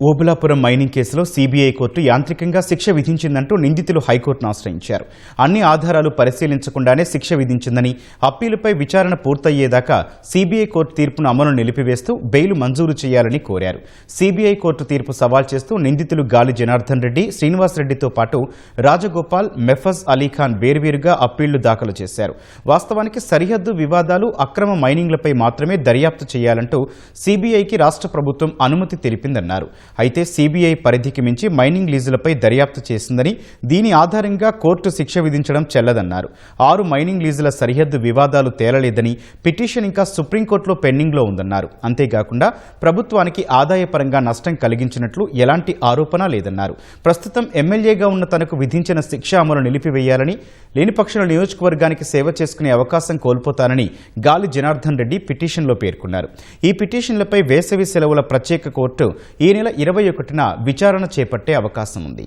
Obulapuram mining కేసులో CBI court యాంత్రికంగా శిక్ష విధించిందంటూ నిందితులు హైకోర్టును ఆశ్రయించారు. అన్ని ఆధారాలు పరిశీలించకుండానే శిక్ష విధించిందని అప్పీలుపై విచారణ పూర్తయ్యేదాకా సీబీఐ కోర్టు తీర్పును అమలు నిలిపివేస్తూ బెయిల్ మంజూరు చేయాలని కోరారు. సీబీఐ కోర్టు తీర్పు సవాల్ చేస్తూ నిందితులు గాలి జనార్దన్ రెడ్డి శ్రీనివాస్ రెడ్డితో పాటు రాజగోపాల్ మెఫజ్ అలీఖాన్ వేర్వేరుగా అప్పీళ్ళు దాఖలు చేశారు. వాస్తవానికి సరిహద్దు వివాదాలు అక్రమ మైనింగ్లపై మాత్రమే దర్యాప్తు చేయాలంటూ సీబీఐకి రాష్ట్ర ప్రభుత్వం అనుమతి తెలిపిందన్నారు. అయితే సీబీఐ పరిధికి మించి మైనింగ్ లీజులపై దర్యాప్తు చేసిందని దీని ఆధారంగా కోర్టు శిక్ష విధించడం చెల్లదన్నారు. ఆరు మైనింగ్ లీజుల సరిహద్దు వివాదాలు తేలలేదని పిటిషన్ ఇంకా సుప్రీంకోర్టులో పెండింగ్లో ఉందన్నారు. అంతేకాకుండా ప్రభుత్వానికి ఆదాయపరంగా నష్టం కలిగించినట్లు ఎలాంటి ఆరోపణ లేదన్నారు. ప్రస్తుతం ఎమ్మెల్యేగా ఉన్న తనకు విధించిన శిక్ష అమలు నిలిపివేయాలని లేని పక్షంలో నియోజకవర్గానికి సేవ చేసుకునే అవకాశం కోల్పోతానని గాలి జనార్దన్ రెడ్డి పిటిషన్లో పేర్కొన్నారు. ఈ పిటిషన్లపై వేసవి సెలవుల ప్రత్యేక కోర్టు ఈ నెల ఇరవై ఒకటిన విచారణ చేపట్టే అవకాశం ఉంది